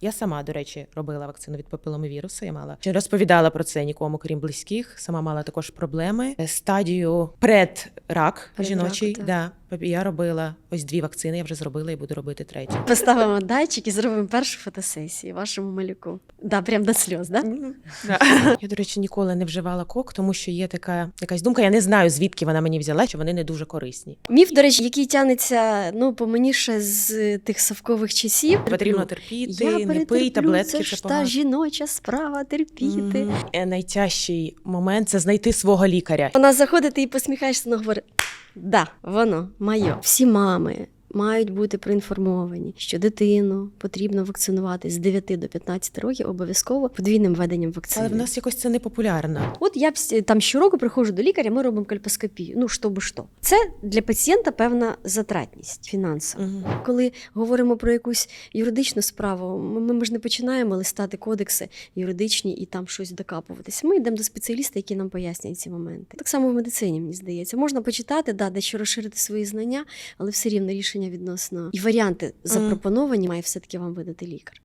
Я сама, до речі, робила вакцину від папіломовірусу. Я мала чи розповідала про це нікому, крім близьких. Сама мала також проблеми. Стадію предрак Предрак, жіночий. так. Да, я робила ось дві вакцини. Я вже зробила і буду робити третю. Поставимо датчик і зробимо першу фотосесію вашому малюку. Да, прям до сльоз, да? Я, до речі, ніколи не вживала кок, тому що є така якась думка. Я не знаю, звідки вона мені взяла, що вони не дуже корисні. Міф, до речі, який тягнеться ну, по мені ще з тих совкових часів. Потрібно Ну, терпіти, я не пий таблетки. це ж та жіноча справа терпіти. Е, Найтяжчий момент це знайти свого лікаря. Вона заходить ти і посміхаєшся, вона говорить: да, воно моє. Всі мами. Мають бути проінформовані, що дитину потрібно вакцинувати з 9 до 15 років обов'язково подвійним введенням вакцини. Але в нас якось це не популярно. От я там щороку приходжу до лікаря, ми робимо кальпоскопію. Ну що би що. Це для пацієнта певна затратність фінансова. Мгм. Коли говоримо про якусь юридичну справу, ми, ми ж не починаємо листати кодекси юридичні і там щось докапуватись. Ми йдемо до спеціаліста, який нам пояснює ці моменти. Так само в медицині, мені здається. Можна почитати, да, дещо розширити свої знання, але все рівно рішення відносно і варіанти запропоновані має все-таки вам видати лікар.